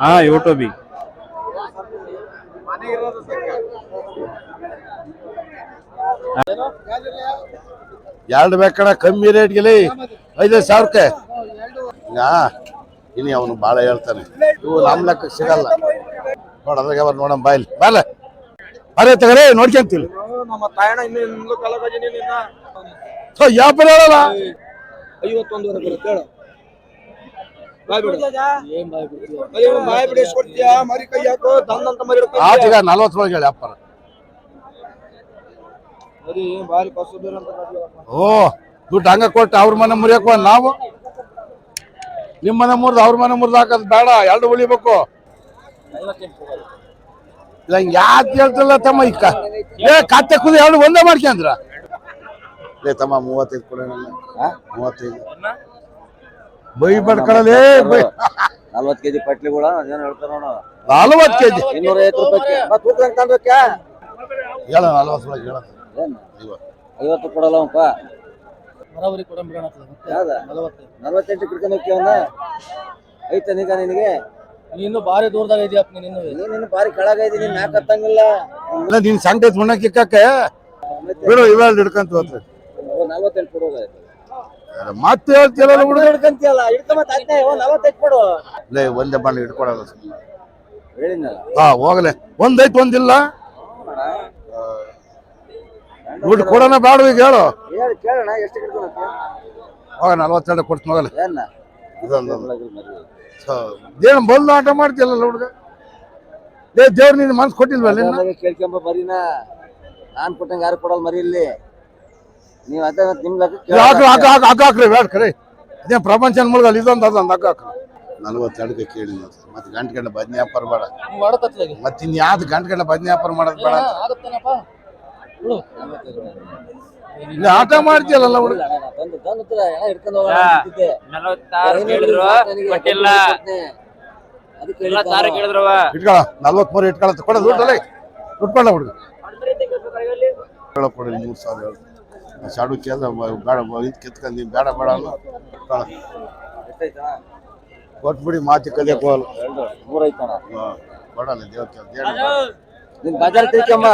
ಹಾ ಯೂಟ್ಯೂಬಿಗೆ ಎರಡು ಬೇಕಣ ಕಮ್ಮಿ ರೇಟ್ಗೆಲಿ ಐದೈದು ಸಾವಿರಕ್ಕೆ. ಹಾ ಇನ್ನು ಅವನು ಭಾಳ ಹೇಳ್ತಾನೆ. ಇವು ನಮ್ಮ ಲೆಕ್ಕ ಸಿಗಲ್ಲ. ನೋಡೋದ್ರಾಗ ಅವ್ರು ನೋಡೋಣ ಬಾಯ್ಲಿ ಬಾಲ ಅರೇ ತಗರೇ ನೋಡ್ಕೊಂತೀವಿ ನಮ್ಮ ತಾಯಣ ಇನ್ನು ಐವತ್ತೊಂದುವರೆ ಬರುತ್ತೆ ಹೇಳು. ಬಾಯ್ ಬಿಡು ಅದೇ ಇವ್ನು ಬಾಯ್ ಬಿಡಿ ಕೊಡ್ತೀಯ ಮರಿ ಕೈ ಹಾಕು ದಂದಂತ ಮರಿ ಹಿಡ್ಕೊಂತೀಯ. ಆತೀಗ ನಲ್ವತ್ತರೊಳಗೆ ಹೇಳಿ ಅಪ್ಪರ. ಓ ದುಡ್ಡು ಹಂಗ ಕೊಟ್ಟು ಅವ್ರ ಮನೆ ಮುರಿಯಕ್ ಬಂದ್ ನಾವು? ನಿಮ್ಮ ಮನೆ ಮುರಿದು ಅವ್ರ ಮನೆ ಮುರಿದು ಹಾಕೋದು ಬೇಡ ಎರಡು ಉಳಿಬೇಕು. ಇಲ್ಲ ಯಾಕೆ ಹೇಳ್ತಿಲ್ಲ ತಮ್ಮ ಇಕ್ಕ ಏ ಕತ್ತೆ ಕುದಿ ಎರಡು ಒಂದೇ ಮಾಡ್ಕೊಂಡ್ರ? ಲೇ ತಮ್ಮ ಮೂವತ್ತೈದು ಕೊಡೋಣ ಮೂವತ್ತೈದು. ಬೈ ಬಡ್ಕೊಳ್ಳಲೇ ಬೈ. ನಲ್ವತ್ ಕೆಜಿ ಪಟ್ಲಿಗಳ ಕೂಡ ಹೇಳ್ತಾರ ನೋಡ. ನಲ್ವತ್ತು ಕೆಜಿ. ಇನ್ನೂರ ಐವತ್ತು ರೂಪಾಯಿ ಬಾ ತೂಕ ಹೆಂಗ್ ತಂದ್ಬೇಕ? ಹೇಳ ನಲ್ವತ್ತರೊಳಗೆ ಹೇಳ. ಏನ್ ಐವತ್ತು. ಕೊಡಲ್ಲ ಅವಪ್ಪ ಯಾವ್ದ? ನಲ್ವತ್ತೆಂಟು ಕಿಡ್ಕೊಂಡು ಐತ ನೀಗ ನಿನಗೆ? ನೀನು ಬಾರಿ ದೂರದಾಗ ಇದೀಯಪ್ಪ ನೀನು ನೀನು ಬಾರಿ ಕೆಳಗ ಇದೀನಿ ಮ್ಯಾಕ್ ಹತ್ತಂಗಿಲ್ಲ. ನೀನ್ ಸಂಗತಿ ಮುನ್ನಕ್ಕೆ ಇಕ್ಕಕ್ಕೆ ಬಿಡು ಇವೆಲ್ಲ ಹಿಡ್ಕಂತ ಹೋಗ್ತದೆ ನಲ್ವತ್ತೆಂಟು ಕೊಡೋಗ ಮತ್ತೆ ಹೇಳ್ತಿರಲ್ಲ ಬಿಡು ಹಿಡ್ಕಂತೀಯಲ್ಲ ಹಿಡ್ಕೊಂಬ ತಾತ್ನೆ ಓ ಕೊಡು. ಲೇ ಒಂದೇ ಬಾಣ ಹಿಡ್ಕೊಡಲ್ಲ ಸುಮ್ನೆ. ಹೇಳಿದ್ನಲ್ಲ? ಹಾ ಹೋಗಲೆ. ಒಂದೈತ್ ಒಂದಿಲ್ಲ ದುಡ್ಡು ಕೊಡೋಣ ಬೇಡ ಈಗ ಹೇಳು. ಹೇಳಿ ಕೇಳೋಣ ಎಷ್ಟು ಹೋಗ್ತೀಯ ಹೋಗ ನಲ್ವತ್ತೆರಡು ಕೊಡ್ತು ಹೋಗಲ್ಲ ಏನ್ನ ಇದೊಂದು. ಏನು ಬಂದು ಆಟ ಮಾಡ್ತಿಯಲ್ಲ ಹುಡುಗ? ಲೇ ದೇವ್ರು ನಿನ್ನ ಮನ್ಸು ಕೊಟ್ಟಿಲ್ವಲ್ಲ ಕೇಳ್ಕೊಂಬ ಬರೀನಾ. ನಾನು ಕೊಟ್ಟಂಗ ಯಾರು ಕೊಡಲ್ಲ ಮರಿ ಇಲ್ಲಿ. ನೀವ್ ಅದ ನಿಮ್ ಲೆಕ್ಕ ಹಾಕ ಹಾಕ ಹಾಕ ಹಾಕ ಹಾಕ್ರಿ ಬೇಡ ಕರೆ. ಅದೇ ಪ್ರಪಂಚ ಮುಳುಗಲ್ಲ ಇದೊಂದು ಅದೊಂದು ಹಾಕ ಹಾಕ್ರಿ ನಲ್ವತ್ತೆರಡಕ್ಕೆ ಕೇಳಿ ಮತ್ತೆ ಗಂಟೆ ಗಂಟೆ ಬದ್ನಿ ವ್ಯಾಪಾರ ಬೇಡ. ಮತ್ತೆ ಗಂಟ ಗಂಟೆ ಗಂಟೆ ಬದ್ನಿ ವ್ಯಾಪಾರ ಮಾಡೋದು ಬೇಡ ಇಲ್ಲಿ ಆಟ ಮಾಡ್ತೀಯಲ್ಲ ಹುಡುಗ? ಇಟ್ಕೊಳ ನಲ್ವತ್ಮೂರು ಇಟ್ಕೊಳತ್ತೆ ಕೊಡ ದುಡ್ಡಲ್ಲ ಇಟ್ಕೊಂಡ ಹುಡುಗ. ಕೊಡಿ ಮೂರು ಸಾವಿರ ಹೇಳು ಶಾಡು ಕೇಳಿದ್ರೆ ಬೇಡ ಇದು ಕಿತ್ಕೊಂಡು ಬೇಡ ಬೇಡ ಅಲ್ಲ. ಇಟ್ಕೊಳ. ಕೊಟ್ಬಿಡಿ ಮಾತಿ ಕಲಿಯಕ್ಕೆ ಹೋಗಲ್ಲ. ಕೊಡಲ್ಲ ದೇವ್ರ ಕೇಳಿ ನೀನ್ ಬಜಾರ್ ತಿಳ್ಕೊಂಬ.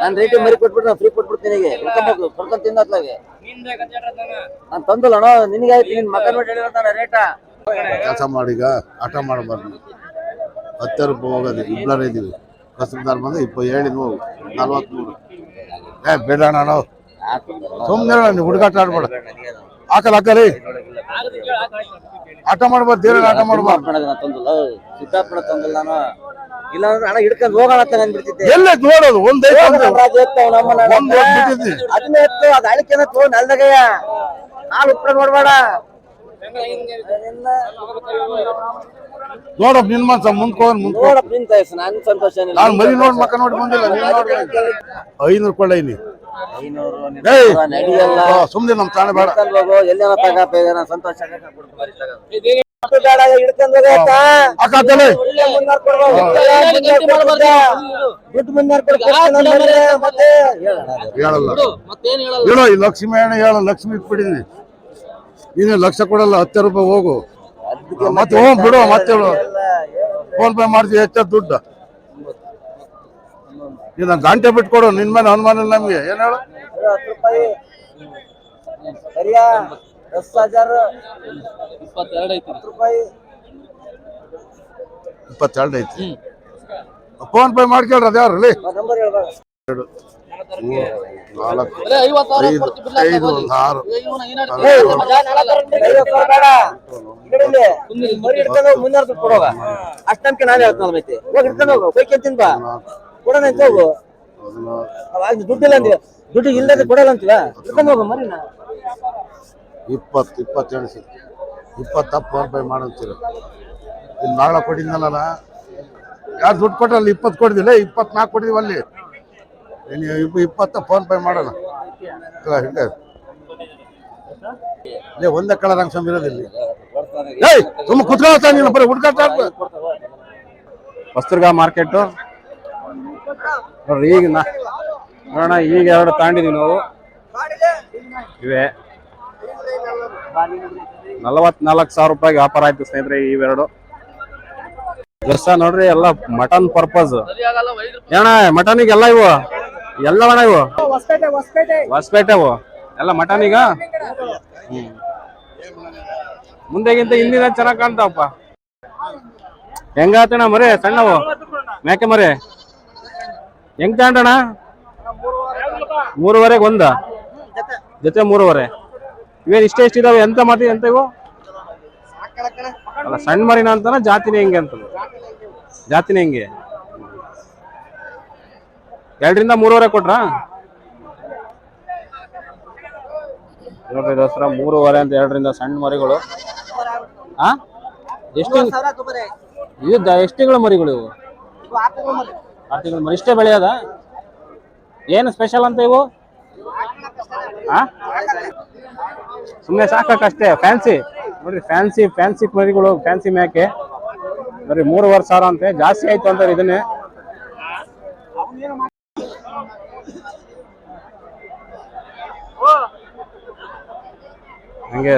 ನಾನು ರೇಟ್ ಮರಿ ಕೊಟ್ಬಿಟ್ಟು ನಾನು ಫ್ರೀ ಕೊಟ್ಬಿಡ್ತೀನಿ ನಿನಗೆ. ಹಿಡ್ಕೊಂಬೇಕು ಕೊಡ್ಕೊಂಡ್ ತಿನ್ನತ್ಲಾಗೆ ನಾನು ತಂದಲ್ಲ ಅಣ್ಣ ನಿನಗೆ ಆಯ್ತು ನಿನ್ ಮಕ್ಕಳ ನೋಡಿ ಹೇಳಿರ್ತಾನೆ ರೇಟ. ಕೆಲಸ ಮಾಡಿ ಆಟ ಮಾಡಬಾರ್ದು. ಹತ್ತು ರೂಪಾಯಿ ಹೋಗೋದು ಇಬ್ಬರೇ ಇದ್ದೀವಿ. ಕಸ್ತಾರ ಬಂದು ಇಪ್ಪ ಹೇಳಿ ಹೋಗು ನಲ್ವತ್ಮೂರು. ಏ ಬೇಡ ನಾವು ಸುಮ್ಮನೆ ನೀವು ಹುಡುಗಾಟ ಆಡ್ಬೇಡ. ಹಾಕಲ್ಲ ಹಾಕಲಿ ಆಟ ಮಾಡ್ಬಾರ್ದು ದೇವ್ರ ಆಟ ಮಾಡ್ಬಾರ್ದು. ತಂದಲ್ಲ ಸಿದ್ದಾಪುರ ತಂದಿಲ್ಲ ನಾನು ಇಲ್ಲ ಅಂದ್ರೆ ಹಣ ಹಿಡ್ಕೊಂಡು ಹೋಗೋಣ ಅಂತ ಎಲ್ಲ ನೋಡೋದು? ಒಂದೇ ಹೋಗೋಣ ನಮ್ಮ ನಾಡ. ಒಂದು ಬಿಟ್ಟಿದ್ದಿ. ಅದನ್ನ ಎತ್ತು ಅದು ಅಳಿಕೆನ ತೋ ನಲ್ದಗಯ್ಯ ಹಾಲು ಉಪ್ಪಳ ನೋಡ್ಬೇಡ. ನೋಡಪ್ಪ ನಿನ್ ಮನ್ಸ ಮುಂದ್ಕೋನ್ ಮುಂದ್ಕೋ. ನಿಂತ ನಾನು ಸಂತೋಷ. ನಾನು ಮರಿ ನೋಡ್ ಮಕ್ಕ ನೋಡಿ ಬಂದಿಲ್ಲ ಐನೂರು ಕೊಳ್ಳೈನಿ ಸುಮ್ನೆ ನಮ್ ತಾಣ ಬೇಡ. ಎಲ್ಲ ತಗಪ್ಪ ನಾನು ಸಂತೋಷ ಹೇಳಲ್ಲ? ಲಕ್ಷ್ಮಿ ಅಣ್ಣ ಹೇಳ ಲಕ್ಷ್ಮಿ ಇಟ್ಬಿಟ್ಟಿದೀನಿ. ನೀನು ಲಕ್ಷ ಕೊಡಲ್ಲ ಹತ್ತು ರೂಪಾಯಿ ಹೋಗು. ಮತ್ತೆ ಹೋಗ್ ಬಿಡು ಮತ್ತೆ ಫೋನ್ ಪೇ ಮಾಡ್ತೀವಿ ಹೆಚ್ಚ ದುಡ್ಡು. ನೀನು ಗಂಟೆ ಬಿಟ್ಕೊಡು ನಿನ್ ಮೇಲೆ ಅನುಮಾನ ಇಲ್ಲ ನಮ್ಗೆ. ಏನ್ ಹೇಳು? ಇಪ್ಪತ್ತೆರಡು ಐತಿ. ಫೋನ್ ಪೇ ಮಾಡ್ಕೇಳ್ರಿ ಅದ್ಯಾರು ಯಾರು ನಾಲ್ಕು ಐದು ಐದು ಒಂದು ಆರು. ಇವನ ಏನಾಡ್ತಿ? ಹದಿನೇಳು. ಐವತ್ತು ಸಾವಿರ ಬೇಡ ಇಲ್ಲಿ. ಮರಿ ಹಿಡ್ಕೊಂಡು ಹೋಗು, ಮುನ್ನೂರು ದುಡ್ಡು ಕೊಡುವ ಅಷ್ಟ್ ನಂಬಿಕೆ ನಾನೇ ಮತ್ತೆ ಹೋಗಿ. ಇಡ್ಕೊಂಡು ಹೋಗು. ಬೈಕ್ ಬಾ ಕೊಡೋಣ ಅಂತ ಹೋಗು. ಅದು ಅವಾಗ ದುಡ್ಡು ಇಲ್ಲ ಅಂತೀವ ದುಡ್ಡು ಇಲ್ಲದೆ ಕೊಡಲ್ಲ ಅಂತೀವ? ಹೋಗು ಮರಿ ಇಪ್ಪತ್ತು ಇಪ್ಪತ್ತೆರಡು ಸರ್. ಇಪ್ಪತ್ತಪ್ಪ ಫೋನ್ ಪೇ ಮಾಡಂತೀರ. ಇಲ್ಲಿ ನಾಳೆ ಕೊಟ್ಟಿದ್ನಲ್ಲ ಯಾರು ದುಡ್ಡು ಕೊಟ್ಟಲ್ಲ ಇಪ್ಪತ್ತು ಕೊಡಿದಿಲ್ಲ? ಇಪ್ಪತ್ನಾಲ್ಕು ಕೊಟ್ಟಿದ್ವಿ ಅಲ್ಲಿ. ಇಪ್ಪ ಇಪ್ಪತ್ತ ಫೋನ್ ಪೇ ಮಾಡೋಣ. ಇಲ್ಲ, ಹಿಂಗೆ ಲೇ ಒಂದೇ ಕಲರ್ ಹಂಗೆ ಸಂಬಿರೋದಿಲ್ಲ ಏಯ್ ಸುಮ್ಮ ಕುತ್ಕೊಳ್ತಾ ನೀನು ಬರೀ ಹುಡ್ಕಾಟ ವಸ್ತ್ರಗ ಮಾರ್ಕೆಟ್. ನೋಡ್ರಿ, ಈಗ ನೋಡೋಣ ಈಗ ಎರಡು ತಗೊಂಡಿದೀವಿ ನಾವು. ಇವೆ. ನಲವತ್ನಾಲ್ಕು ಸಾವಿರ ರೂಪಾಯಿ ವ್ಯಾಪಾರ ಆಯ್ತು ಸ್ನೇಹಿತರೆ ಇವೆರಡು. ಡ್ರೆಸ್ ನೋಡ್ರಿ, ಎಲ್ಲ ಮಟನ್ ಪರ್ಪಸ್. ಏನ ಮಟನ್ ಈಗ ಎಲ್ಲ ಎಲ್ಲ ಇವು? ಇವು ಹೊಸಪೇಟೆ ಅವು. ಎಲ್ಲ ಮಟನ್ ಈಗ ಮುಂದೆಗಿಂತ ಹಿಂದಿನ ಚೆನ್ನಾಗ್ ಕಾಣ್ತಾವಪ್ಪ. ಹೆಂಗಾತಣ ಮರೆ, ಸಣ್ಣವು? ಮೇಕೆ ಮರೆ? ಹೆಂಗ್ ತಗೊಂಡಣ ಮೂರುವರೆಗೆ ಒಂದ? ಜೊತೆ ಮೂರುವರೆ. ಇವೇನ್ ಇಷ್ಟ ಎಷ್ಟು ಇದಾವೆ? ಎಂತ ಮಾತಿ ಎಂತ ಇವು? ಅಲ್ಲ ಸಣ್ಣ ಮರಿನ ಅಂತಾನ ಜಾತಿನೇ ಹೆಂಗೆ ಅಂತ ಜಾತಿನೇ ಹೆಂಗೆ? ಎರಡರಿಂದ ಮೂರುವರೆ ಕೊಟ್ರಾ? ನೋಡ್ರಿ ದಸರಾ ಮೂರುವರೆ ಅಂತ ಎರಡರಿಂದ ಸಣ್ಣ ಮರಿಗಳು. ಆ? ಎಷ್ಟು? ಇದು ಎಷ್ಟು ತಿಂಗಳ ಮರಿಗಳು ಇವು? ಇಷ್ಟೇ ಬೆಳೆಯೋದ? ಏನು ಸ್ಪೆಷಲ್ ಅಂತ ಇವು? ಹಾ ಸುಮ್ಮನೆ ಸಾಕಷ್ಟೇ ಫ್ಯಾನ್ಸಿ ನೋಡ್ರಿ ಫ್ಯಾನ್ಸಿ ಫ್ಯಾನ್ಸಿ ಮರಿಗಳು ಫ್ಯಾನ್ಸಿ ಮ್ಯಾಕೆ ನೋಡ್ರಿ ಮೂರುವರೆ ಸಾವಿರ ಅಂತೆ, ಜಾಸ್ತಿ ಆಯ್ತು ಅಂತಾರೆ ಇದನ್ನೇ. ಹಂಗೆ.